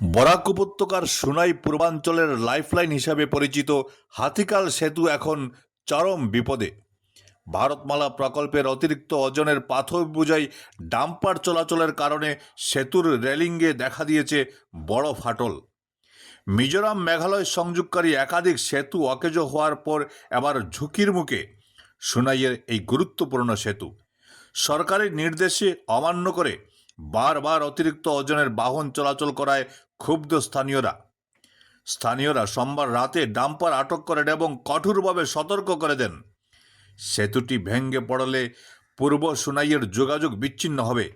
বরাক উপত্যকার সুনাই পূর্বাঞ্চলের লাইফলাইন হিসাবে পরিচিত হাতিকাল সেতু এখন চরম বিপদে। ভারতমালা প্রকল্পের অতিরিক্ত ওজনের পাথর বোঝাই ডাম্পার চলাচলের কারণে সেতুর রেলিংয়ে দেখা দিয়েছে বড় ফাটল। মিজোরাম মেঘালয় সংযোগকারী একাধিক সেতু অকেজো হওয়ার পর এবার ঝুঁকির মুখে সুনাইয়ের এই গুরুত্বপূর্ণ সেতু। সরকারের নির্দেশে অমান্য করে বারবার অতিরিক্ত ওজনের বাহন চলাচল করায় ক্ষুব্ধ স্থানীয়রা। স্থানীয়রা সোমবার রাতে ডাম্পার আটক করেন এবং কঠোরভাবে সতর্ক করে দেন। সেতুটি ভেঙে পড়লে পূর্ব সুনাইয়ের যোগাযোগ বিচ্ছিন্ন হবে।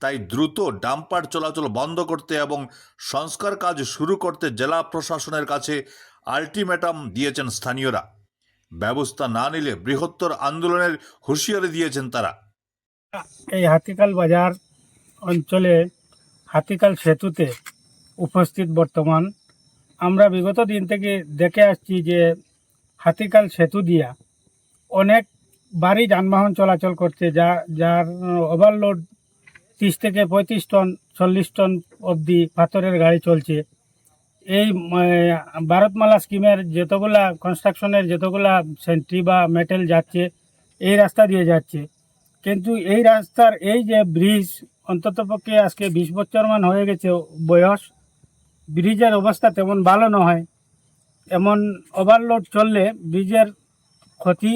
তাই দ্রুত ডাম্পার চলাচল বন্ধ করতে এবং সংস্কার কাজ শুরু করতে জেলা প্রশাসনের কাছে আলটিমেটাম দিয়েছেন স্থানীয়রা। ব্যবস্থা না নিলে বৃহত্তর আন্দোলনের হুঁশিয়ারি দিয়েছেন তারা। এই হাতিকাল বাজার অঞ্চলে হাতিকাল সেতুতে উপস্থিত বর্তমান। আমরা বিগত দিন থেকে দেখে আসছি যে হাতিকাল সেতু দিয়া অনেক বাড়ি যানবাহন চলাচল করছে, যা, যার ওভারলোড তিরিশ থেকে পঁয়ত্রিশ টন, চল্লিশ টন অবধি পাথরের গাড়ি চলছে। এই ভারতমালা স্কিমের যতগুলা কনস্ট্রাকশনের যতগুলা সেন্ট্রি বা মেটেল যাচ্ছে, এই রাস্তা দিয়ে যাচ্ছে। কিন্তু এই রাস্তার এই যে ব্রিজ অন্ততপক্ষে আজকে বিশ বছর মান হয়ে গেছে বয়স। ব্রিজের অবস্থা তেমন ভালো নয় এমন ওভারলোড চললে ব্রিজের ক্ষতি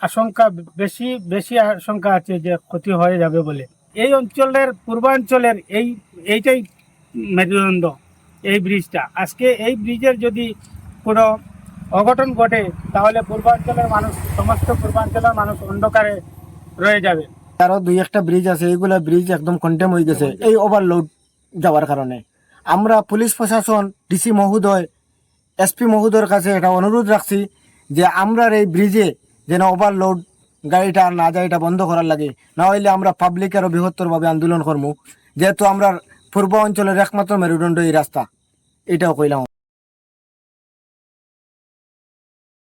আশঙ্কা বেশি বেশি আশঙ্কা আছে যে ক্ষতি হয়ে যাবে বলে। এই অঞ্চলের পূর্বাঞ্চলের এই, এইটাই মেরুদণ্ড, এই ব্রিজটা। আজকে এই ব্রিজের যদি কোনো অঘটন ঘটে, তাহলে পূর্বাঞ্চলের মানুষ, সমস্ত পূর্বাঞ্চলের মানুষ অন্ধকারে রয়ে যাবে। আরও দুই একটা ব্রিজ আছে, এইগুলা ব্রিজ একদম কন্টেম হয়ে গেছে এই ওভারলোড যাওয়ার কারণে। আমরা পুলিশ প্রশাসন ডিসি মহোদয় এসপি মহোদয়ের কাছে এটা অনুরোধ রাখছি যে আমরার এই ব্রিজে যেন ওভারলোড গাড়িটা না যায়, এটা বন্ধ করার লাগে। না হইলে আমরা পাবলিকেরও বৃহত্তরভাবে আন্দোলন করব যেহেতু আমরা পূর্ব অঞ্চলের একমাত্র মেরুদণ্ড এই রাস্তা। এটাও কইলাম।